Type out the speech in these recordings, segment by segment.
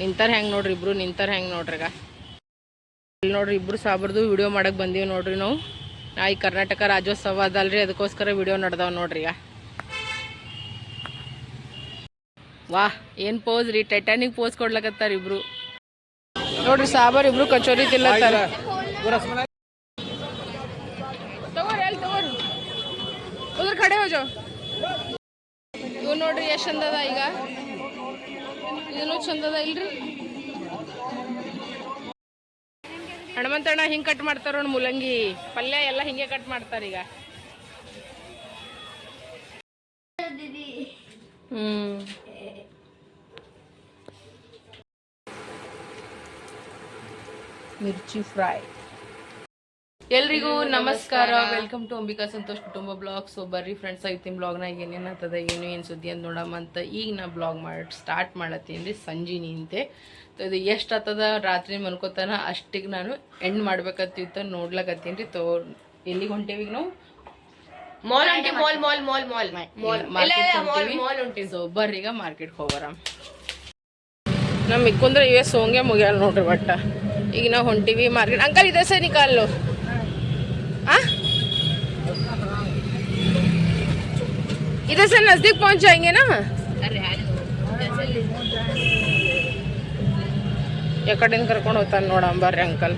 ನಿಂತಾರ ಹೆಂಗೆ ನೋಡ್ರಿ ಇಬ್ರು, ನಿಂತಾರ ಹೆಂಗೆ ನೋಡ್ರಿಗ ಇಲ್ಲಿ ನೋಡ್ರಿ ಇಬ್ರು ಸಾಬರ್ದು ವಿಡಿಯೋ ಮಾಡಕ್ ಬಂದೀವಿ ನೋಡ್ರಿ ನಾವು. ನಾ ಈ ಕರ್ನಾಟಕ ರಾಜ್ಯೋತ್ಸವ ಅದಲ್ರಿ, ಅದಕ್ಕೋಸ್ಕರ ವಿಡಿಯೋ ನಡ್ದಾವ ನೋಡ್ರಿ ವಾಹ್ ಏನ್ ಪೋಸ್ ರೀ? ಟೈಟಾನಿಕ್ ಪೋಸ್ ಕೊಡ್ಲಕತ್ತಾರ ಇಬ್ರು. ನೋಡ್ರಿ ಸಾಬರ್ ಇಬ್ರು ಕಚೋರಿ ತಿಲ್ಲತ್ತಾರ. ಕಡೆ ಹೋಜೋ. ಇವ್ ನೋಡ್ರಿ ಎಷ್ಟ್ ಅಂದದ ಈಗ. ಇದನ್ನು ಚಂದದ ಇಲ್ರಿ? ಹಣಮಂತಣ್ಣ ಹಿಂಗೆ ಕಟ್ ಮಾಡ್ತಾರ ಮೂಲಂಗಿ. ಪಲ್ಯ ಎಲ್ಲ ಹಿಂಗೆ ಕಟ್ ಮಾಡ್ತಾರ ಈಗ. ಹ್ಮ್. ಮಿರ್ಚಿ ಫ್ರೈ. ಎಲ್ರಿಗೂ ನಮಸ್ಕಾರ. ವೆಲ್ಕಮ್ ಟು ಅಂಬಿಕಾ ಸಂತೋಷ್ ಕುಟುಂಬ ಬ್ಲಾಗ್ ಸೊ ಬರ್ರಿ ಫ್ರೆಂಡ್ಸ್ ಐತಿನ ಬ್ಲಾಗ್ನಾಗ ಏನೇನು ಆಗ್ತದ ಏನು ಏನು ಸುದ್ದಿ ಅಂತ ನೋಡಮ್ಮ ಅಂತ ಈಗ ನಾ ಬ್ಲಾಗ್ ಮಾಡಿ ಸ್ಟಾರ್ಟ್ ಮಾಡತ್ತೀನಿ ಸಂಜೀನಿ ಸಂಜಿನಿ ಅಂತೆ ಸೊ ಇದು ಎಷ್ಟು ಆಗ್ತದ ರಾತ್ರಿ ಮನ್ಕೋತಾನ ಅಷ್ಟಿಗೆ ನಾನು ಎಂಡ್ ಮಾಡ್ಬೇಕತ್ತಿತ್ತ ನೋಡ್ಲಕತ್ತೀನಿ ರೀ. ತೋ ಎಲ್ಲಿಗೆ ಹೊಂಟೇವಿ ನಾವು? Mall ಉಂಟಿ mall mall mall mall mall mall ಉಂಟಿ so ಬರ್ರಿ ಈಗ ಮಾರ್ಕೆಟ್ಗೆ ಹೋಗೋರ ನಮ್ಮ ಇಕ್ಕಂದ್ರೆ ಇವೇ ಸೋಂಗೆ ಮುಗಿಯಲ್ಲ ನೋಡ್ರಿ ಬಟ್ಟ ಈಗ ನಾವು ಹೊಂಟಿವಿ ಮಾರ್ಕೆಟ್. ಅಂಕಲ್ ಇದೆ ಸರ್ ನಿಕಾಲು. आ इधर से नज़दीक पहुँच जाएँगे ना? ये कड़न कर्क अंकल।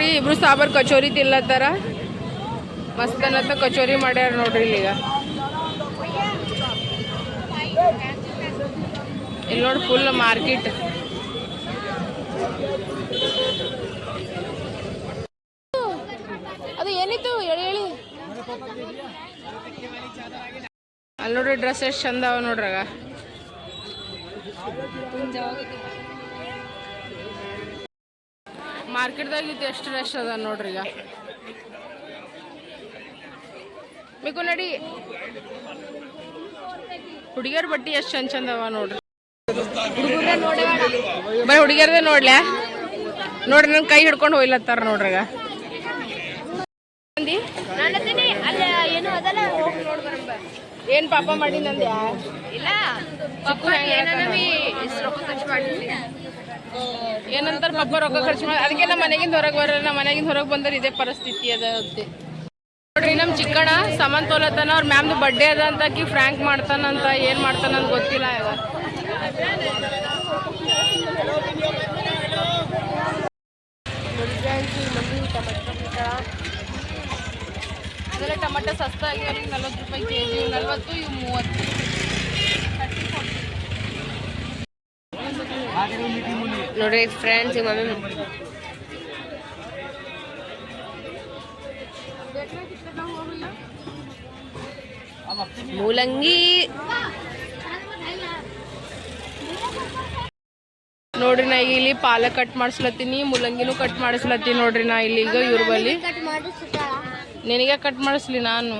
ನೋಡ್ರಿ ಇಬ್ರು ಸಾಬರ್ ಕಚೋರಿ ತಿಲ್ಲತ್ತಾರ ಮಸ್ತ್ ಅನ್ನತ್ತ ಕಚೋರಿ ಮಾಡ್ಯಾರ ನೋಡ್ರಿ ಇಲ್ಲಿಗ. ಈಗ ಇಲ್ಲಿ ನೋಡಿ ಫುಲ್ ಮಾರ್ಕೆಟ್ ಅದು ಏನಿತ್ತು? ಹೇಳಿ ಹೇಳಿ. ಅಲ್ಲಿ ನೋಡ್ರಿ ಡ್ರೆಸ್ ಎಷ್ಟು ಚಂದ ಅವ ನೋಡ್ರಾಗ. ಮಾರ್ಕೆಟ್ದಾಗ ಇದು ಎಷ್ಟು ರಶ್ ಅದ ನೋಡ್ರಿ ಈಗ? ಮಿಕು ನಡಿ. ಹುಡುಗಿಯರ್ ಬಟ್ಟಿ ಎಷ್ಟು ಚಂದ ಚಂದ ಅವ ನೋಡ್ರಿ. ಬರೀ ಹುಡುಗಿಯರ್ದೇ ನೋಡ್ಲ್ಯಾ ನೋಡ್ರಿ ನನ್ನ ಕೈ ಹಿಡ್ಕೊಂಡು ಹೋಗ್ಲತ್ತಾರ ನೋಡ್ರಿ ಈಗ. ಏನು ಅದಲ್ಲ ಹೋಗಿ ನೋಡ್ ಬರಂಬ ಏನ್ ಪಾಪ ಮಾಡಿ ನಂದ್ಯಾ ಇಲ್ಲ ಏನನವಿ ರೊಕ್ಕ ಖರ್ಚು ಮಾಡಿದ್ವಿ ಏನಂತಾರ ಪಾಪ ರೊಕ್ಕ ಖರ್ಚು ಮಾಡಿ ಅದಕ್ಕೆ ನಮ್ಮ ಮನೆಗಿಂದ ಹೊರಗೆ ಬರಲ್ಲ ನಮ್ಮ ಮನೆಗಿಂದ ಹೊರಗೆ ಬಂದ್ರೆ ಇದೇ ಪರಿಸ್ಥಿತಿ ಅದ ಅಂತೆ. ನೋಡ್ರಿ ನಮ್ ಚಿಕ್ಕಣ್ಣ ಸಮಾನ್ ತೋಲತನ ಅವ್ರ ಮ್ಯಾಮ್ದು ಬರ್ಡೇ ಅದ ಅಂತ ಕಿ ಫ್ರ್ಯಾಂಕ್ ಮಾಡ್ತಾನಂತ ಏನ್ ಮಾಡ್ತಾನ ಅಂತ ಗೊತ್ತಿಲ್ಲ ಇವ ಅದೆಲ್ಲ ಟೊಮೆಟೊ ಸಸ್ತ ಆಗ್ಯಾವ ನಲ್ವತ್ತು ರೂಪಾಯಿ ಕೆ ಜಿ ನಲ್ವತ್ತು ಇವು ಮೂವತ್ತು. ನೋಡ್ರಿ ಫ್ರೆಂಡ್ಸ್ ಈಗ ಮಮ್ಮಿ ಮೂಲಂಗಿ ನೋಡ್ರಿ ನಾ ಈಗ ಇಲ್ಲಿ ಪಾಲಕ್ ಕಟ್ ಮಾಡಿಸ್ಲತ್ತೀನಿ ಮೂಲಂಗಿನೂ ಕಟ್ ಮಾಡಿಸ್ಲತ್ತೀನಿ ನೋಡ್ರಿ ನಾ ಇಲ್ಲಿ ಈಗ ಇವ್ರ ಬಲ್ಲಿ ನಿನಗೆ ಕಟ್ ಮಾಡಿಸ್ಲಿ ನಾನು.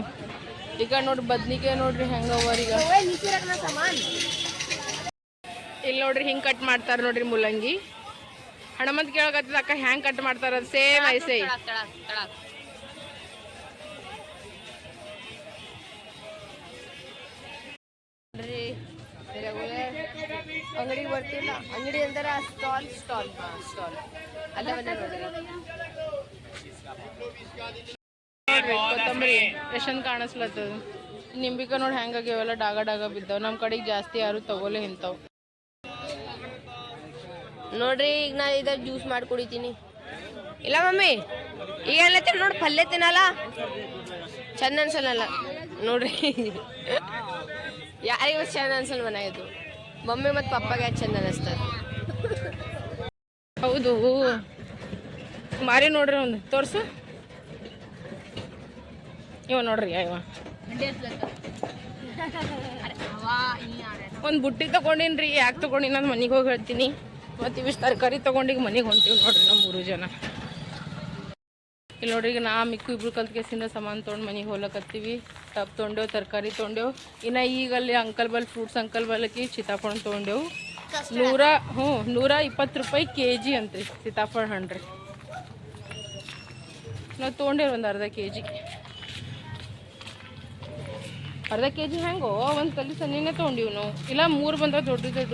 ಈಗ ನೋಡ್ರಿ ಬದ್ನಿಗೆ ನೋಡ್ರಿ ಈಗ. ಇಲ್ಲಿ ನೋಡ್ರಿ ಹಿಂಗ್ ಕಟ್ ಮಾಡ್ತಾರ ನೋಡ್ರಿ ಮುಲಂಗಿ. ಹಣಮಂತ್ ಕೇಳಕತ್ತದ ಅಕ್ಕ ಹೆಂಗ್ ಕಟ್ ಮಾಡ್ತಾರ ಸೇಮ್ ಐಸೆ ಅಂಗಡಿಗೆ ಬರ್ತಿಲ್ಲ. ಅಂಗಡಿ ಅಂದ್ರೆ ಸ್ಟಾಲ್ ಸ್ಟಾಲ್ ಸ್ಟಾಲ್. ಅಲ್ಲ ನೋಡ್ರಿ. ನೋಡ್ರಿ ಕೊತ್ತಂಬರಿ ಎಷ್ಟೊಂದು ಕಾಣಿಸ್ಲತ್ತದ. ನಿಂಬಿಕ ನೋಡಿ ಹೆಂಗಾಗ್ಯಾವೆಲ್ಲ ಡಾಗ ಡಾಗ ಬಿದ್ದಾವ. ನಮ್ಮ ಕಡೆಗೆ ಜಾಸ್ತಿ ಯಾರು ತಗೋಲೆ ಇಂಥವು. ನೋಡ್ರಿ ಈಗ ನಾ ಇದ ಜ್ಯೂಸ್ ಮಾಡಿ ಕುಡಿತೀನಿ. ಇಲ್ಲ ಮಮ್ಮಿ ಈಗ ಏನತ್ತೆ ನೋಡಿ ಪಲ್ಯ ತಿನ್ನಲ್ಲ? ಚಂದ ಅನ್ಸಲ್ಲ ನೋಡ್ರಿ. ಯಾರಿಗೂ ಚಂದ ಅನ್ಸಲ್ಲ ಮನೆಯದು ಮಮ್ಮಿ ಮತ್ತು ಪಪ್ಪಗೆ ಚಂದ ಅನಿಸ್ತದೆ? ಹೌದು. ಮಾರಿ ನೋಡ್ರಿ ಒಂದು. ತೋರ್ಸು. ಇವ ನೋಡ್ರಿ ಇವ. ಒಂದು ಬುಟ್ಟಿ ತಗೊಂಡಿನ್ರಿ, ಯಾಕೆ ತಗೊಂಡಿನ ಅಂತ ಮನೆಗೆ ಹೋಗಿ ಹೇಳ್ತೀನಿ. ಮತ್ತು ಇವಿಷ್ಟು ತರಕಾರಿ ತೊಗೊಂಡಿಗೆ ಮನೆಗೆ ಹೊಂಟೀವಿ ನೋಡ್ರಿ ನಮ್ಮ ಮೂರು ಜನ. ಇಲ್ಲಿ ನೋಡ್ರಿ ಈಗ ನಾ ಮಿಕ್ಕು ಇಬ್ರು ಕಲ್ತ್ ಕೇಸಿಂದ ಸಾಮಾನು ತೊಗೊಂಡು ಮನೆಗೆ ಹೋಗ್ಲಕತ್ತೀವಿ. ಟಪ್ ತೊಗೊಂಡೆವು, ತರಕಾರಿ ತೊಗೊಂಡೆವು. ಇನ್ನು ಈಗ ಅಲ್ಲಿ ಅಂಕಲ್ ಬಲ್, ಫ್ರೂಟ್ಸ್ ಅಂಕಲ್ ಬಲ್ಕಿ ಸೀತಾಫಳ ತೊಗೊಂಡೆವು. ನೂರ, ಹ್ಞೂ, ನೂರ ಇಪ್ಪತ್ತು ರೂಪಾಯಿ ಕೆ ಜಿ ಅಂತ್ರಿ ಸೀತಾಫಳ ಹಣ್ಣು ರೀ. ನಾವು ತೊಗೊಂಡೇವ್ರಿ ಒಂದು ಅರ್ಧ ಕೆ ಜಿ ಅರ್ಧ ಕೆ ಜಿ ಹೆಂಗೋ ಒಂದು ತಲೆ ಸನ್ನಿನೇ ತೊಗೊಂಡಿವಿ ನಾವು. ಇಲ್ಲ ಮೂರು ಬಂದ ದೊಡ್ಡ ದೊಡ್ಡ.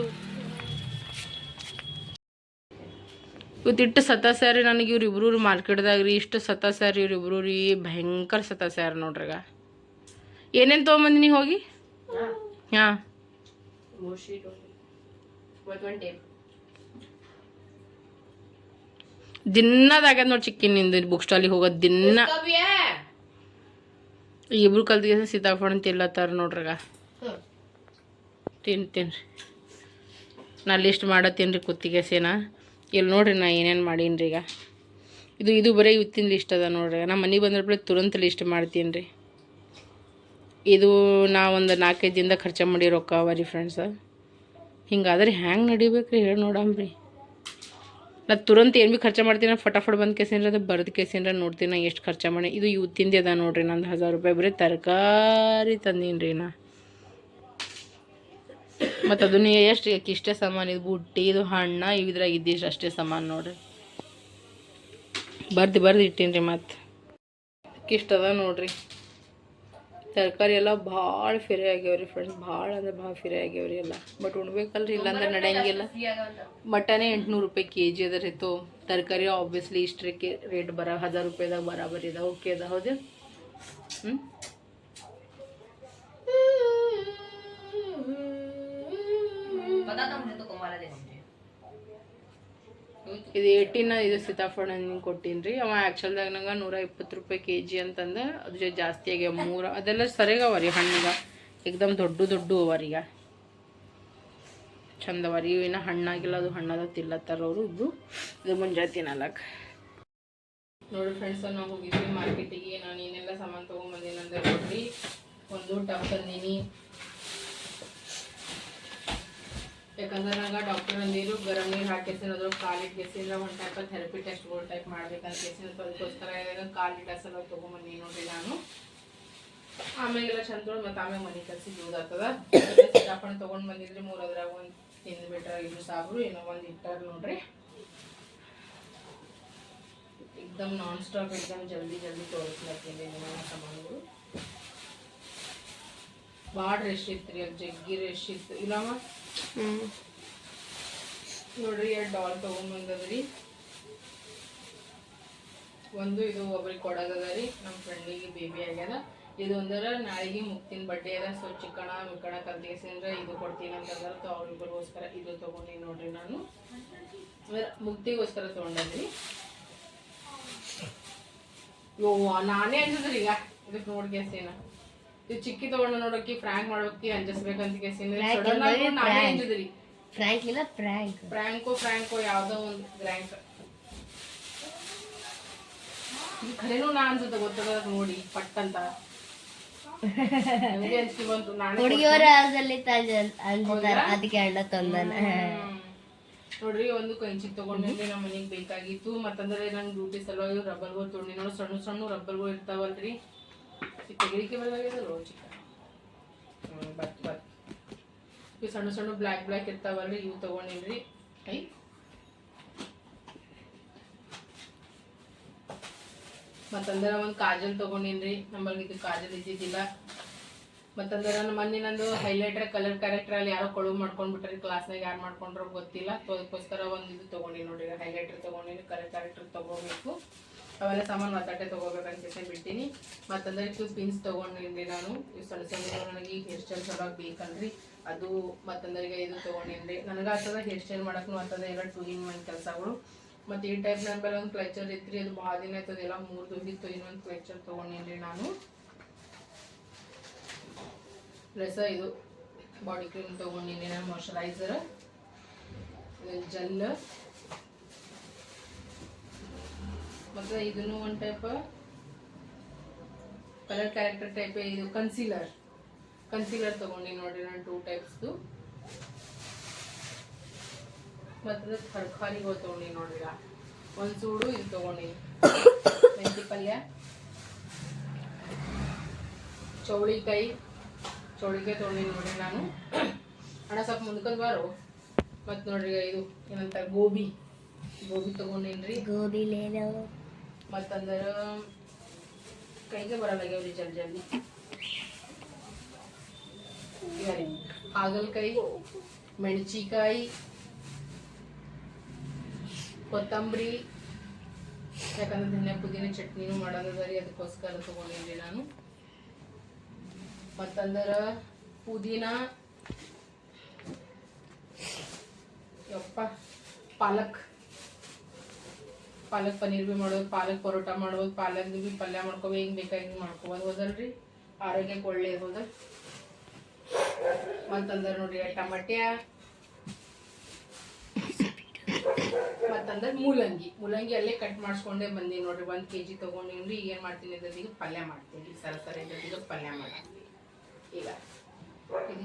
ಇವತ್ತಿಟ್ಟು ಸತ ಸ್ಯಾರಿ ನನಗೆ ಇವ್ರು ಇಬ್ರು ಮಾರ್ಕೆಟ್ದಾಗ ರೀ ಇಷ್ಟು ಸತ ಸ್ಯಾರಿ ಇವ್ರು ಇಬ್ರು ರೀ ಭಯಂಕರ ಸತ ಸ್ಯಾರಿ ನೋಡ್ರಿಗ. ಏನೇನು ತೊಗೊಂಬಂದಿನಿ ಹೋಗಿ? ಹಾಂ. ದಿನದಾಗ ನೋಡಿ ಚಿಕ್ಕಿನಿಂದ ಬುಕ್ ಸ್ಟಾಲಿಗೆ ಹೋಗೋದು ದಿನ ಇಬ್ರು ಕಲ್ತಿಗೆ ಸೀತಾಫಣ ತಿಲ್ಲತ್ತಾರ ನೋಡ್ರಗ. ತಿನ್, ತಿನ್ರಿ. ನಾ ಲಿಸ್ಟ್ ಮಾಡತ್ತೀನಿ ರೀ ಕುತ್ತಿಗೆ ಸೇನ. ಇಲ್ಲಿ ನೋಡ್ರಿ ನಾ ಏನೇನು ಮಾಡೀನಿ ರೀ ಈಗ. ಇದು ಇದು ಬರೀ ಇವತ್ತಿನ ಲಿಸ್ಟ್ ಅದ ನೋಡ್ರಿ. ನಾ ಮನೆಗೆ ಬಂದ್ರೆ ತುರಂತ ಲಿಸ್ಟ್ ಮಾಡ್ತೀನಿ ರೀ ಇದು ನಾ ಒಂದು ನಾಲ್ಕೈದು ದಿನದ ಖರ್ಚು ಮಾಡಿ ರೊಕ್ಕ ಅವ ರೀ ಫ್ರೆಂಡ್ಸ ಹಿಂಗಾದ್ರೆ ಹ್ಯಾಂಗೆ ನಡಿಬೇಕು ರೀ ಹೇಳಿ ನೋಡಮ್ರಿ. ನಾ ತುರಂತ ಏನು ಭೀ ಖರ್ಚು ಮಾಡ್ತೀನಿ ಫಟಾಫಟ್ ಬಂದು ಕೇಸಿನ್ರ, ಅದು ಬರೆದು ಕೇಸಿನ್ರ ನೋಡ್ತೀನಿ, ನಾ ಎಷ್ಟು ಖರ್ಚು ಮಾಡಿ. ಇದು ಇವತ್ತಿಂದ ಅದ ನೋಡ್ರಿ, ನಂದು ಹಜಾರ್ ರೂಪಾಯಿ ಬರೀ ತರಕಾರಿ ತಂದೀನಿ ರೀ ನಾ. ಮತ್ತು ಅದನ್ನ ಎಷ್ಟು ಇಷ್ಟೇ ಸಾಮಾನು, ಇದು ಬುಟ್ಟಿ, ಇದು ಹಣ್ಣ ಇವಿದ್ರಾಗ ಇದ್ದಿಷ್ಟು ಅಷ್ಟೇ ಸಾಮಾನು ನೋಡ್ರಿ. ಬರ್ದು ಬರ್ದು ಇಟ್ಟೀನಿ ರೀ ಮತ್ತು ಇಷ್ಟದ ನೋಡ್ರಿ. ತರಕಾರಿ ಎಲ್ಲ ಭಾಳ ಫಿರೆ ಆಗ್ಯಾವ್ರಿ ಫ್ರೆಂಡ್ಸ್ ಭಾಳ ಅಂದ್ರೆ ಭಾಳ ಫಿರೆ ಆಗ್ಯಾವ್ರಿ ಎಲ್ಲ. ಬಟ್ ಉಣ್ಬೇಕಲ್ರಿ ಇಲ್ಲಾಂದ್ರೆ ನಡೆಯಂಗಿಲ್ಲ. ಮಟನೇ ಎಂಟ್ನೂರು ರೂಪಾಯಿ ಕೆ ಜಿ ಅದ ರೀ ತೋ ತರಕಾರಿ ಆಬ್ವಿಯಸ್ಲಿ ಇಷ್ಟಕ್ಕೆ ರೇಟ್ ಬರ ಹಜಾರ್ ರೂಪಾಯಿದಾಗ ಬರಾಬರಿ ಇದೆ ಓಕೆ ಅದ ಹೌದು ಹ್ಞೂ ಇದು ಏಯ್ಟೀನ ಇದು ಸೀತಾಫಲ ಹಣ್ಣಿನ ಕೊಟ್ಟೀನಿ ರೀ. ಅವ ಆ್ಯಕ್ಚುಲ್ದಾಗ ನಂಗೆ ನೂರ ಇಪ್ಪತ್ತು ರೂಪಾಯಿ ಕೆ ಜಿ ಅಂತಂದು ಅದ್ರ ಜಾಸ್ತಿ ಆಗ್ಯಾವ ಮೂರು. ಅದೆಲ್ಲ ಸರಿಯಾಗವ ರೀ ಹಣ್ಣಿಗೆ. ಏಕ್ದಮ್ ದೊಡ್ಡ ದೊಡ್ಡ ಅವ ರೀ ಈಗ. ಚಂದ ಅವ ರೀ. ಇನ್ನು ಹಣ್ಣಾಗಿಲ್ಲ, ಅದು ಹಣ್ಣದ ತಿಲ್ಲತ್ತಾರ ಅವರು ಇಬ್ರು. ಇದು ಮುಂಜಾನೆ ತಿನ್ನಲಕ್ಕ ನೋಡಿ ಫ್ರೆಂಡ್ಸ್ ನಾವು ಹೋಗಿದ್ವಿ ಮಾರ್ಕೆಟಿಗೆ ನಾನು ಏನೆಲ್ಲ ಸಾಮಾನು ತೊಗೊಂಬಂದಿನಿ ಅಂತ ನೋಡ್ರಿ. ಒಂದು ಟಪ್ ತಂದೀನಿ ಯಾಕಂದ್ರೆ ನಂಗೆ ಡಾಕ್ಟರ್ ಅಂದಿರು ಗರಂ ನೀರು ಹಾಕಿಸಿನ ಅದ್ರ ಕಾಲಿಟ್ಟು ಕೇಸಿಂದ ಒಂದು ಟೈಪ್ ಥೆರಪಿ ಟೆಸ್ಟ್ಗಳು ಟೈಪ್ ಮಾಡ್ಬೇಕಂತ ಕೇಸಿನ ಅದಕ್ಕೋಸ್ಕರ ಕಾಲಿಟ್ಟ ಸಲ ತೊಗೊಂಬಂದಿ ನೋಡ್ರಿ ನಾನು ಆಮೇಲೆಲ್ಲ ಚಂದ ತೊಗೊಂಡು ಮತ್ತೆ ಆಮೇಲೆ ಮನೆ ಕಲ್ಸಿ ಯೂಸ್ ಆಗ್ತದ ಸೀತಾಫಲ ತೊಗೊಂಡು ಬಂದಿದ್ರಿ ಮೂರು ಅದ್ರಾಗ ಒಂದು ತಿಂದ್ಬಿಟ್ರೆ ಇದು ಸಾಬ್ರು ಏನೋ ಒಂದು ಇಟ್ಟಾರ ನೋಡ್ರಿ एकदम नॉन स्टॉप एकदम जल्दी जल्दी ತೋರಿಸ್ಲತ್ತೀನಿ ನಿಮ್ಮ ಸಾಮಾನುಗಳು ಭಾಳ ರೆಶ್ ಇತ್ತು ರೀ ಅದು ಜಗ್ಗಿ ರೆಶ್ ಇತ್ತು ಇಲ್ಲಮ್ಮ ಹ್ಞೂ ನೋಡ್ರಿ, ಎರಡು ಡಾಲ್ ತೊಗೊಂಬಂದದ್ರಿ ಒಂದು ಇದು ಒಬ್ರಿಗೆ ಕೊಡೋದದ ರೀ ನಮ್ಮ ಫ್ರೆಂಡಿಗೆ ಬೇಬಿ ಆಗ್ಯದ. ಇದು ಒಂದರ ನಾಳೆಗೆ ಮುಕ್ತಿನ ಬಡ್ಡೆ ಅದ. ಸೊ ಚಿಕ್ಕಣ ಮಿಕ್ಕಣ ಕಲ್ತಿಗೆಸಿಂದ್ರೆ ಇದು ಕೊಡ್ತೀನಿ ಅಂತಂದ್ರೆ ತೊ ಅವ್ರಿಗೋಸ್ಕರ ಇದು ತೊಗೊಂಡಿ ನೋಡ್ರಿ ನಾನು. ಮುಕ್ತಿಗೋಸ್ಕರ ತೊಗೊಂಡದ್ರಿ. ಯೋ ನಾನೇ ಅಂಜಿದ್ರಿ ಈಗ. ಇದಕ್ಕೆ ನೋಡಿ ಕೇಸಿನ ಇದು ಚಿಕ್ಕಿ ತಗೊಂಡು ನೋಡೋಕೆ ಫ್ರ್ಯಾಂಕ್ ಮಾಡೋಕೆ ಅಂಜಿಸ್ಬೇಕಂತ ಕೇಸಿನ ಅಂಜಿದ್ರಿ. ಫ್ರ್ಯಾಂಕ್ ಇಲ್ಲ ಫ್ರ್ಯಾಂಕ್ ಫ್ರ್ಯಾಂಕೋ ಫ್ರ್ಯಾಂಕೋ ಯಾವುದೋ ಒಂದು ಫ್ರ್ಯಾಂಕ್ ಇದು ಖರೇನೂ ನಾ ಅನ್ಸುತ್ತೆ ಗೊತ್ತದ ನೋಡಿ ಪಟ್ ಅಂತ ಹುಡುಗಿಯವರ ಅದಕ್ಕೆ ಅಣ್ಣ ತಂದನ. ನೋಡ್ರಿ ಒಂದು ಕಂಚಿ ತಗೊಂಡಿದ್ದೆ ನಮ್ಮ ಮನೆಗೆ ಬೇಕಾಗಿತ್ತು. ಮತ್ತಂದ್ರೆ ನಂಗೆ ಡ್ಯೂಟಿ ಸಲುವಾಗಿ ರಬ್ಬರ್ಗಳು ತೊಗೊಂಡಿ ನೋಡಿ ಸಣ್ಣ ಸಣ್ಣ ರಬ್ಬರ್ಗಳು ಇರ್ತಾವಲ್ರಿ. ತೆಗಿಲಿಕ್ಕೆ ಬರಲಾಗ್ಯದಲ್ಲ ಚಿಕ್ಕ ಹ್ಮ್ ಬತ್ ಬತ್ ಇವು ಸಣ್ಣ ಸಣ್ಣ ಬ್ಲ್ಯಾಕ್ ಬ್ಲ್ಯಾಕ್ ಇರ್ತಾವಲ್ರಿ ಇವು ತಗೊಂಡಿನ್ರಿ ಐ ಮತ್ತಂದ್ರೆ ಒಂದು ಕಾಜಲ್ ತಗೊಂಡಿನ್ರಿ ನಮ್ಮಲ್ಲಿ ಇದು ಕಾಜಲ್ ಇದ್ದಿದ್ದಿಲ್ಲ ಮತ್ತಂದ್ರೆ ನನ್ನ ಮೊನ್ನೆ ನಂದು ಹೈಲೈಟರ್ ಕಲರ್ ಕ್ಯಾರೆಕ್ಟರ್ ಅಲ್ಲಿ ಯಾರೋ ಕೊಳು ಮಾಡ್ಕೊಂಡ್ಬಿಟ್ರಿ ಕ್ಲಾಸ್ನಾಗ ಯಾರು ಮಾಡ್ಕೊಂಡ್ರೋ ಗೊತ್ತಿಲ್ಲ ಅದಕ್ಕೋಸ್ಕರ ಒಂದು ಇದು ತಗೊಂಡಿ ನೋಡ್ರಿ ಹೈಲೈಟರ್ ತೊಗೊಂಡಿನಿ ಕಲರ್ ಕ್ಯಾರೆಕ್ಟರ್ ತೊಗೋಬೇಕು ಅವೆಲ್ಲ ಸಾಮಾನು ಮತ್ತಾಟೆ ತೊಗೋಬೇಕಂತ ಬಿಟ್ಟಿನಿ ಮತ್ತಂದ್ರೆ ಇವು ಪಿನ್ಸ್ ತೊಗೊಂಡಿನಿ ನಾನು. ಇವು ಸಣ್ಣ ಸಣ್ಣ ನನಗೆ ಈಗ ಹೇರ್ ಸ್ಟೈಲ್ ಸಲುವಾಗಿ ಬೇಕಲ್ರಿ ಅದು ಮತ್ತಂದ್ರೆ ಈಗ ಇದು ತೊಗೊಂಡಿನ್ರಿ ನನಗೆ ಆಗ್ತದ ಹೇರ್ ಸ್ಟೈಲ್ ಮಾಡೋಕ್ಕೂ ಆಗ್ತದ ಎಲ್ಲ ಟೂ ಇನ್ ಒನ್ ಕೆಲಸಗಳು. ಮತ್ತು ಈ ಟೈಪ್ ನನ್ನ ಮೇಲೆ ಒಂದು ಕ್ಲೆಚರ್ ಇತ್ತು ಅದು ಭಾಳ ದಿನ ಆಯ್ತದ. ಎಲ್ಲ ಮೂರು ದುಡ್ಡಿತ್ತು, ಇನ್ನೊಂದು ಕ್ಲೆಚರ್ ತೊಗೊಂಡಿನಿ ನಾನು. ಪ್ಲಸ್ ಇದು ಬಾಡಿ ಕ್ರೀಮ್ ತೊಗೊಂಡಿನಿ ನಾನು ಮಾಯಶ್ಚರೈಸರ್ ಜೆಲ್ ಮತ್ತು ಇದನ್ನು ಒಂದು ಟೈಪ್ ಕಲರ್ ಕ್ಯಾರೆಕ್ಟರ್ ಟೈಪ್ ಇದು ಕನ್ಸೀಲರ್ ಕನ್ಸೀಲರ್ ತೊಗೊಂಡಿನಿ ನೋಡಿ ನಾನು ಟೂ ಟೈಪ್ಸ್ದು ಮತ್ತು ತರಕಾರಿಗಳು ತೊಗೊಂಡಿನಿ ನೋಡ್ರಿ. ಒಂದು ಸೂಡು ಇದು ತೊಗೊಂಡಿನಿ ಮೆಂತಿ ಪಲ್ಯ. ಚೌಳಿಕಾಯಿ. ಚೌಳಿಕಾಯಿ ತೊಗೊಂಡಿನಿ ನೋಡಿ ನಾನು. ಹಣ ಸ್ವಲ್ಪ ಮುಂದ್ಕೊಂಡು ಬಾರು. ಮತ್ತು ನೋಡ್ರಿ ಇದು ಏನಂತ ಗೋಬಿ. ಗೋಬಿ ತೊಗೊಂಡಿನ್ರಿ? ಗೋಬಿ ಲೇಲೋ ಮತ್ತಂದ್ರೆ ಕೈಗೆ ಬರಲ್ಲಾಗ್ಯಾವ್ರಿ ಜಲ್ದಿ ಜಲ್ದಿ ಈಗ ರೀ ಹಾಗಲಕಾಯಿ ಮೆಣಸಿಕಾಯಿ ಕೊತ್ತಂಬರಿ ಯಾಕಂದ್ರೆ ಧನ್ಯ ಪುದೀನ ಚಟ್ನಿನೂ ಮಾಡೋದದ ರೀ ಅದಕ್ಕೋಸ್ಕರ ತೊಗೊಂಡಿನ್ರಿ ನಾನು ಮತ್ತಂದ್ರ ಪುದೀನ ಯಪ್ಪ ಪಾಲಕ್ ಪಾಲಕ್ ಪನ್ನೀರ್ ಬಿ ಮಾಡೋದು, ಪಾಲಕ್ ಪರೋಟ ಮಾಡ್ಬೋದು ಪಾಲಕ್ ಬಿ ಪಲ್ಯ ಮಾಡ್ಕೋಬೇಕು, ಹೆಂಗ್ ಬೇಕಾಗಿ ಹಿಂಗ್ ಮಾಡ್ಕೋಬೋದು, ಹೋದಲ್ರಿ? ಆರೋಗ್ಯಕ್ಕೆ ಒಳ್ಳೇದು ಮತ್ತಂದ್ರ ನೋಡ್ರಿ ಟಮಟ್ಯ, ಮತ್ತಂದ್ರ ಮೂಲಂಗಿ. ಮೂಲಂಗಿ ಅಲ್ಲೇ ಕಟ್ ಮಾಡಿಸ್ಕೊಂಡೇ ಬಂದೀನಿ ನೋಡ್ರಿ, ಒಂದ್ ಕೆಜಿ ತಗೊಂಡಿನ್ರಿ ಈಗ ಏನ್ ಮಾಡ್ತೀನಿ ಇದ್ರದೀಗ ಪಲ್ಯ ಮಾಡ್ತೀನಿ, ಸರ ಸರ ಪಲ್ಯ ಮಾಡ್ತೀನಿ. ಈಗ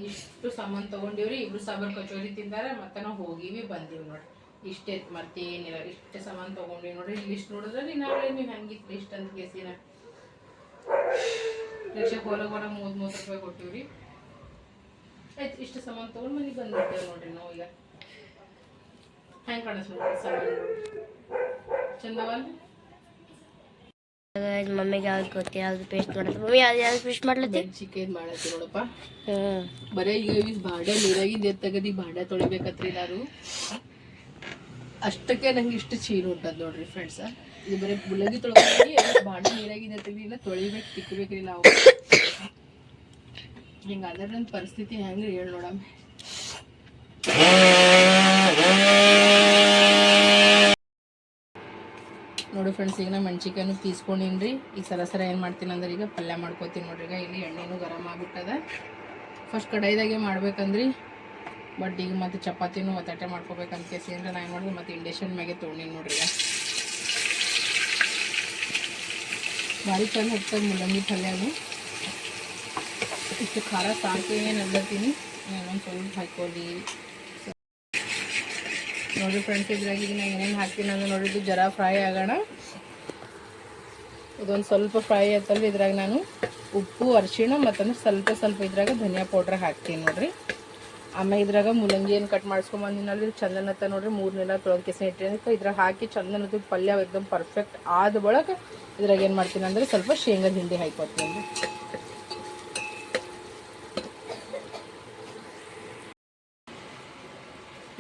ಇಷ್ಟು ಸಾಮಾನು ತಗೊಂಡಿವ್ರಿ, ಇಬ್ರು ಸಾಂಬಾರ್ ಕಚೋರಿ ತಿಂದಾರ, ಮತ್ತೆ ನಾವು ಹೋಗಿವಿ ಬಂದೀವಿ ನೋಡ್ರಿ. ಇಷ್ಟೇ ಮತ್ತೇನಿಲ್ಲ ಇಷ್ಟೇ ಸಾಮಾನು ತಗೊಂಡ್ವಿ ನೋಡ್ರಿ. ಇಷ್ಟು ನೋಡಿದ್ರೆ ನೀನು ನಾಳೆ ನೀವು ಹಂಗಿತ್ತು ಇಷ್ಟು ಅಂತ ಕೇಸಿನ ರಿಕ್ಷಕ್ಕೆ ಹೊರಗೆ ಹೊರಗೆ ಮೂವತ್ತು ಮೂವತ್ತು ರೂಪಾಯಿ ಕೊಟ್ಟಿವ್ರಿ. ಆಯ್ತು ಇಷ್ಟು ಸಾಮಾನು ತಗೊಂಡು ಮನೆಗೆ ಬಂದ್ಬಿಟ್ಟೇವೆ ನೋಡ್ರಿ ನಾವು ಈಗ. ಹೆಂಗೆ ಕಾಣಿಸ್ಬೇಕು ಸಾಮಾನು ಚಂದವಲ್ರಿ ಮಮ್ಮಿಗೆ ಯಾವ್ದು ಗೊತ್ತಿ ಯಾವ್ದು ಪೇಸ್ಟ್ ಮಾಡೋದು ಮಮ್ಮಿ ಯಾವ್ದು ಯಾವ್ದು ಪೇಸ್ಟ್ ಮಾಡ್ಲತ್ತಿ? ಚಿಕನ್ ಮಾಡತ್ತಿ ನೋಡಪ್ಪ. ಬರೀ ಈಗ ನೀರಾಗಿಂದ ತೆಗದಿ ಭಾಂಡೆ ತೊಳಿಬೇಕತ್ರಿ ನಾನು ಅಷ್ಟಕ್ಕೆ ನಂಗೆ ಇಷ್ಟು ಚೀರು ಉಂಟದ ನೋಡ್ರಿ ಫ್ರೆಂಡ್ಸ್ ಇದು ಬರೀ ಮುಲ್ಲಂಗಿ ತೊಳ್ಕೊಂಡು ಭಾಂಡೆ ನೀರಾಗಿದೆ ತೆಗಿಲಿಲ್ಲ ತೊಳಿಬೇಕು ತಿಕ್ಕಬೇಕ್ರಿ ನಾವು. ಹಿಂಗಾದ್ರೆ ನನ್ನ ಪರಿಸ್ಥಿತಿ ಹೆಂಗ್ರಿ ಹೇಳಿ ನೋಡಮ್ಮ. ನೋಡಿ ಫ್ರೆಂಡ್ಸ್ ಈಗ ನಾ ಮೆಣ್ಸಿಕಾಯನ್ನು ತೀಸ್ಕೊಂಡಿನ್ರಿ. ಈಗ ಸರ ಸರ ಏನು ಮಾಡ್ತೀನಿ ಅಂದ್ರೆ ಈಗ ಪಲ್ಯ ಮಾಡ್ಕೋತೀನಿ ನೋಡ್ರಿ. ಈಗ ಇಲ್ಲಿ ಎಣ್ಣೆನೂ ಗರಮ್ ಆಗ್ಬಿಟ್ಟದ. ಫಸ್ಟ್ ಕಡಾಯಿದಾಗೆ ಮಾಡ್ಬೇಕಂದ್ರಿ. ಬಟ್ ಈಗ ಮತ್ತೆ ಚಪಾತಿನೂ ಒತ್ತಾಟೆ ಅಂತ ಕೇಸಿ ಅಂದ್ರೆ ನಾ ಏನು ಮಾಡಿದೆ ಮತ್ತೆ ಇಂಡಕ್ಷನ್ ಮ್ಯಾಗೆ ತೊಗೊಂಡಿನಿ ನೋಡ್ರಿ ಭಾರಿ ಚಂದ ಹೋಗ್ತದೆ ಮುಲ್ಲಂಗಿ ಪಲ್ಯನು. ಇಷ್ಟು ಖಾರ ಸಾಕು ಏನು ಅಲ್ಲತ್ತೀನಿ ಒಂದು ಸ್ವಲ್ಪ ಹಾಕೋಲಿ ನೋಡಿ ಫ್ರೆಂಡ್ಸ್ ಇದ್ರಾಗ ಈಗ ನಾ ಏನೇನು ಹಾಕ್ತೀನಿ ಅಂದ್ರೆ ನೋಡಿದ್ದು ಜರ ಫ್ರೈ ಆಗೋಣ. ಇದೊಂದು ಸ್ವಲ್ಪ ಫ್ರೈ ಆಯ್ತಲ್ವ ಇದ್ರಾಗ ನಾನು. ಉಪ್ಪು, ಅರಿಶಿಣ ಮತ್ತಂದ್ರೆ ಸ್ವಲ್ಪ ಸ್ವಲ್ಪ ಇದ್ರಾಗ ಧನಿಯಾ ಪೌಡ್ರ್ ಹಾಕ್ತೀನಿ ನೋಡ್ರಿ. ಆಮೇಲೆ ಇದ್ರಾಗ ಮೂಲಂಗಿ ಏನು ಕಟ್ ಮಾಡಿಸ್ಕೊಂಬಂದಿನಲ್ಲಿ ಚಂದನತ್ತ ನೋಡ್ರಿ. ಮೂರನೆಲ್ಲ ತೊಳೆದು ಕೆಸಿನ ಇಟ್ಟಿದ್ದಕ್ಕೆ ಇದ್ರಾಗ ಹಾಕಿ ಚಂದನದ ಪಲ್ಯ ಎಕ್ದಮ್ ಪರ್ಫೆಕ್ಟ್ ಆದ ಬಳಕ ಇದ್ರಾಗ ಏನು ಮಾಡ್ತೀನಿ ಅಂದ್ರೆ ಸ್ವಲ್ಪ ಶೇಂಗದ ಹಿಂಡಿ ಹಾಕೊತೀನಿ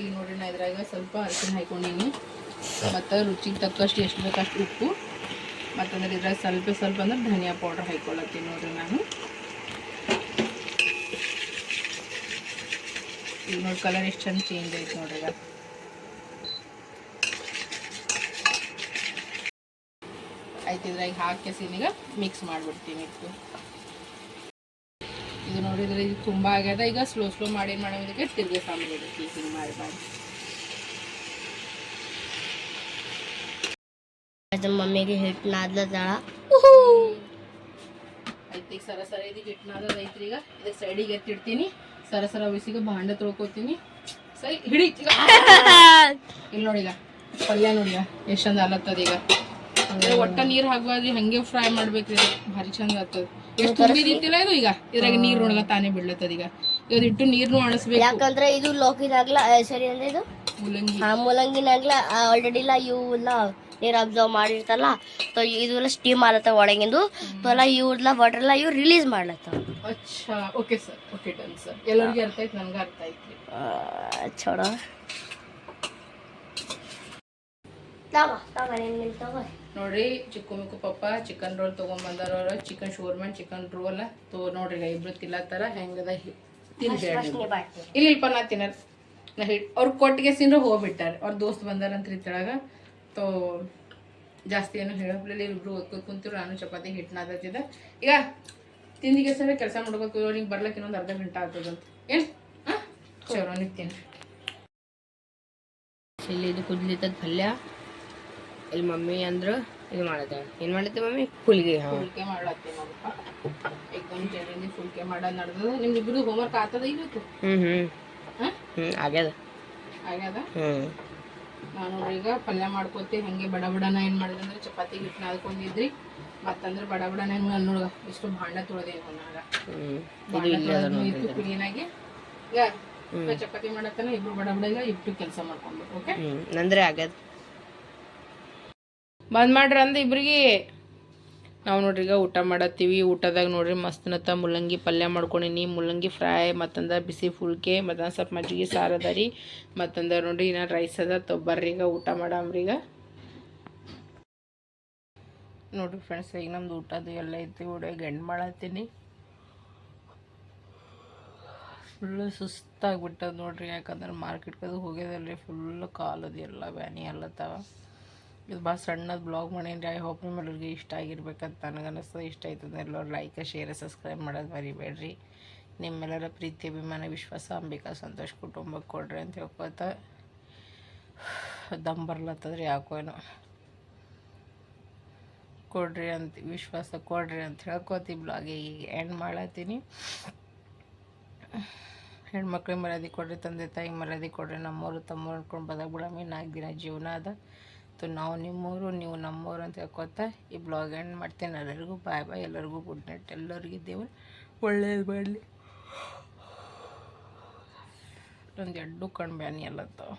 ಈಗ ನೋಡ್ರಿ ನಾ ಇದ್ರಾಗ ಸ್ವಲ್ಪ ಅರ್ಶಿನ ಹಾಕೊಂಡೀನಿ. ಮತ್ತು ರುಚಿಗೆ ತಕ್ಕಷ್ಟು ಎಷ್ಟು ಬೇಕಷ್ಟು ಉಪ್ಪು. ಮತ್ತಂದ್ರೆ ಇದ್ರಾಗ ಸ್ವಲ್ಪ ಸ್ವಲ್ಪ ಅಂದ್ರೆ ಧನಿಯಾ ಪೌಡರ್ ಹಾಕೊಳತ್ತೀನಿ ನೋಡ್ರಿ ನಾನು. ಈಗ ನೋಡಿ ಕಲರ್ ಎಷ್ಟು ಚಂದ ಚೇಂಜ್ ಆಯ್ತು ನೋಡ್ರಿ ಈಗ ಆಯ್ತು ಇದ್ರಾಗ ಹಾಕಿ ಈಗ ಮಿಕ್ಸ್ ಮಾಡಿಬಿಡ್ತೀನಿ ಇಟ್ಟು. ಇದು ನೋಡಿದ್ರೆ ಇದು ತುಂಬ ಆಗ್ಯದ. ಈಗ ಸ್ಲೋ ಸ್ಲೋ ಮಾಡಿ ಮಾಡೋದಕ್ಕೆ ತಿರ್ಗಿ ಸಾಂಬಾರು ಇಡಕ್ಕೆ ಹಿಂಗೆ ಮಾಡಿ ಮಾಡಿ. ಅದು ಮಮ್ಮಿಗೆ ಹಿಟ್ಟು ಜಳ ಆಯ್ತು ಈಗ ಸರ ಸರ ಇದು ಹಿಟ್ಟಿನಾದ ಐತ್ರಿ ಈಗ. ಇದಕ್ಕೆ ಸೈಡಿಗೆ ಎತ್ತಿಡ್ತೀನಿ. ಸರ ಸರ ಬಿಸಿಗೆ ಭಾಂಡೆ ತೊಳ್ಕೊತೀನಿ. ಸರಿ ಹಿಡಿ. ಇಲ್ಲಿ ನೋಡಿ ಈಗ ಪಲ್ಯ ನೋಡಿ ಎಷ್ಟು ಚಂದ ಅಲತ್ತದ ಈಗ. ಅಂದ್ರೆ ಒಟ್ಟ ನೀರ್ ಹಾಕ್ಬಾರ್ದು ಹಂಗೆ ಫ್ರೈ ಮಾಡ್ಬೇಕ್ರಿ. ಭಾರಿ ಚಂದ ಆಗ್ತದ. ಎಷ್ಟು ತುಂಬಿದಿತ್ತಿಲ್ಲ ಇದು ಈಗ? ಇದ್ರಾಗ ನೀರ್ ನೋಡಗ ತಾನೇ ಬೀಳತ್ತದ ಈಗ. ಇಟ್ಟು ನೀರ್ನು ಅಣಸ್ಬೇಕು ಯಾಕಂದ್ರೆ ಇದು ಲೋಕಿನಾಗ್ಲ ಸರಿ ಅಂದ್ರೆ ಇದು? ಮೂಲಂಗಿ. ಹಾ ಮೂಲಂಗಿನಾಗ್ಲ ಆಲ್ರೆಡಿ ಇಲ್ಲ ಇವು ಎಲ್ಲ ನೀರು ಅಬ್ಸರ್ವ್ ಮಾಡಿರ್ತಲ್ಲ ತೊ ಇದೆಲ್ಲ ಸ್ಟೀಮ್ ಆಲತ್ತಾವ ಒಳಗಿಂದು. ತೊಲ ಇವ್ರಲ್ಲ ವಾಟರ್ ಎಲ್ಲ ಇವ್ರು ರಿಲೀಸ್ ಮಾಡ್ಲತ್ತಾವ ಅಚ್ಚಾ okay sir okay done sir ಎಲ್ಲರಿಗೂ ಅರ್ಥ ಆಯ್ತು ನನಗೆ ಅರ್ಥ ಆಯ್ತು. ಚೋಡ ನೋಡ್ರಿ ಚಿಕ್ಕು ಮಿಕ್ಕು ಪಪ್ಪ ಚಿಕನ್ ರೋಲ್ ತೊಗೊಂಬಂದಾರ ಅವರು. ಚಿಕನ್ ಶೋರ್ಮನ್ ಚಿಕನ್ ರೋಲ್ ತೋ ನೋಡ್ರಿ ಇಬ್ರು ತಿಲ್ಲತ್ತಾರ ಹೆಂಗದ ತಿನ್ಬೇಡ ಇಲ್ಲ ನಾ ತಿನ್ನರ್ ನಾ ಹಿಟ್ ಅವ್ರ ಕೊಟ್ಟಿಗೆ ಸಿಂದ್ರೆ ಹೋಗ್ಬಿಟ್ಟಾರೆ. ಅವ್ರ ದೋಸ್ತ್ ಬಂದಾರಂತ್ರಿ ತೆಳಗ. ತೋ ಜಾಸ್ತಿ ಏನು ಹೇಳಿ ಇಬ್ಬರು ಓದ್ಕೊತ ಕುಂತಿರು ನಾನು ಚಪಾತಿ ಹಿಟ್ಟು ನಾದತ್ತಿದ್ದೆ ಈಗ ತಿಂದಿಗೆ ಸರಿ ಕೆಲಸ ಮಾಡ್ಬೇಕು ಅವ್ರಿಗೆ ಬರ್ಲಕ್ಕೆ ಇನ್ನೊಂದು ಅರ್ಧ ಗಂಟೆ ಆಗ್ತದಂತ ಏನು? ಚರೋನಿ ತಿನ್ರಿ ಇಲ್ಲಿ ಇದು ಕುದ್ಲಿತ್ತದ ಪಲ್ಯ. ಇಲ್ಲಿ ಮಮ್ಮಿ ಅಂದ್ರೆ ಇದು ಮಾಡತ್ತೆ. ಏನು ಮಾಡತ್ತೆ ಮಮ್ಮಿ? ಫುಲ್ಗೆ ಹಾ. ಫುಲ್ಕೆ ಮಾಡತ್ತೆ ಎಕ್ದಮ್ ಜಲ್ದಿ ಫುಲ್ಕೆ ಮಾಡೋದು ನಡೆದದ. ನಿಮ್ದು ಇಬ್ಬರು ಹೋಮ್ವರ್ಕ್ ಆಗ್ತದ ಇವತ್ತು ಹ್ಞೂ ಹ್ಮ್. ಹಾಂ? ಹ್ಮ್ ಆಗ್ಯದ. ಆಗ್ಯದ? ಹ್ಮ್. ನಾನು ಈಗ ಪಲ್ಯ ಮಾಡ್ಕೋತಿ ಹಂಗೆ ಬಡ ಬಡನ ಏನು ಮಾಡಿದೆ ಅಂದ್ರೆ ಚಪಾತಿ ಹಿಟ್ಟು ನಾದ್ಕೊಂಡಿದ್ರಿ ಮತ್ತಂದ್ರೆ ಬಡ ಬಡನ ಏನು ನೋಡ ಇಷ್ಟು ಭಾಂಡ ತೊಳೆದೇ ಹೊನ್ನಾಗ ಹ್ಮ್ ಭಾಂಡ ತೊಳ್ದು ಇಟ್ಟು ಕ್ಲೀನಾಗಿ ಈಗ ಚಪಾತಿ ಮಾಡತ್ತಾನ ಇಬ್ರು ಬಡ ಬಡ ಈಗ ಇಟ್ಟು ಕೆಲಸ ಮಾಡ್ಕೊಂಡ್ಬಿಟ್ಟು ಓಕೆ? ನಂದ್ರೆ ಆಗದ. ಬಂದ್ ಮಾಡ್ರಿ ಅಂದ ಇಬ್ರಿಗೆ. ನಾವು ನೋಡ್ರಿ ಈಗ ಊಟ ಮಾಡತ್ತೀವಿ, ಊಟದಾಗ ನೋಡ್ರಿ ಮಸ್ತನತ್ತ ಮುಲ್ಲಂಗಿ ಪಲ್ಯ ಮಾಡ್ಕೊಂಡಿನಿ. ಮುಲ್ಲಂಗಿ ಫ್ರೈ, ಮತ್ತಂದ ಬಿಸಿ ಫುಲ್ಕೆ, ಮತ್ತೊಂದು ಸ್ವಲ್ಪ ಮಜ್ಜಿಗೆ ಸಾರು ಅದ ರೀ ಮತ್ತಂದ ನೋಡ್ರಿ ಇನ್ನ ರೈಸ್ ಅದ. ತೊಬ್ಬರ್ರಿ ಬರ್ರಿ ಈಗ ಊಟ ಮಾಡಾಮ್ರಿ ಈಗ. ನೋಡ್ರಿ ಫ್ರೆಂಡ್ಸ್ ಈಗ ನಮ್ದು ಊಟದು ಎಲ್ಲ ಐತಿ. ಊಟ ಗಂಡು ಮಾಡತ್ತೀನಿ ಫುಲ್ಲು ಸುಸ್ತಾಗ್ಬಿಟ್ಟದ ನೋಡ್ರಿ. ಯಾಕಂದ್ರೆ ಮಾರ್ಕೆಟ್ಗದು ಹೋಗ್ಯದಲ್ರಿ. ಫುಲ್ಲು ಕಾಲದು ಎಲ್ಲ ಬ್ಯಾನಿ ಎಲ್ಲತ್ತಾವ ಇದು ಭಾಳ ಸಣ್ಣದು ಬ್ಲಾಗ್ ಮಾಡೀನಿ ಐ ಹೋಪ್ ನಿಮ್ಮೆಲ್ಲರಿಗೆ ಇಷ್ಟ ಆಗಿರ್ಬೇಕಂತ ನನಗೆ ಅನಿಸ್ತದೆ ಇಷ್ಟ ಆಯ್ತದ ಎಲ್ಲರೂ ಲೈಕ್ ಶೇರ್ ಸಬ್ಸ್ಕ್ರೈಬ್ ಮಾಡೋದು ಮರಿಬೇಡ್ರಿ. ನಿಮ್ಮೆಲ್ಲರ ಪ್ರೀತಿ, ಅಭಿಮಾನ, ವಿಶ್ವಾಸ, ಅಂಬಿಕಾ, ಸಂತೋಷ್ ಕುಟುಂಬಕ್ಕೆ ಕೊಡ್ರಿ ಅಂತ ಹೇಳ್ಕೊತ ದಮ್ ಬರ್ಲತ್ತದ್ರಿ ಯಾಕೋ ಏನೋ. ಕೊಡ್ರಿ ಅಂತ, ವಿಶ್ವಾಸ ಕೊಡ್ರಿ ಅಂತ ಹೇಳ್ಕೊತಿ ಬ್ಲಾಗ್ ಈಗ ಎಂಡ್ ಮಾಡತ್ತೀನಿ ಹೆಣ್ಮಕ್ಳಿಗೆ ಮರ್ಯಾದೆ ಕೊಡ್ರಿ, ತಂದೆ ತಾಯಿಗೆ ಮರ್ಯಾದೆ ಕೊಡ್ರಿ. ನಮ್ಮವರು ತಮ್ಮವ್ರು ಅನ್ಕೊಂಡು ಬದಾಗ ಬಿಡಮಿ ನಾಲ್ಕು ದಿನ ಜೀವನ ಅದ. ಸೊ ನಾವು ನಿಮ್ಮವರು ನೀವು ನಮ್ಮೂರು ಅಂತ ಹೇಳ್ಕೊತಾ ಈ ಬ್ಲಾಗ್ ಎಂಡ್ ಮಾಡ್ತೀನಿ. ಎಲ್ಲರಿಗೂ ಬಾಯ್ ಬಾಯ್ ಎಲ್ಲರಿಗೂ ಗುಡ್ ನೈಟ್ ಎಲ್ಲರಿಗೂ ದೇವ್ರ ಒಳ್ಳೇದು ಮಾಡಲಿ. ಒಂದು ಎಡ್ಡು ಕಣ್ಬ್ಯಾನಿ ಎಲ್ಲತ್ತಾವ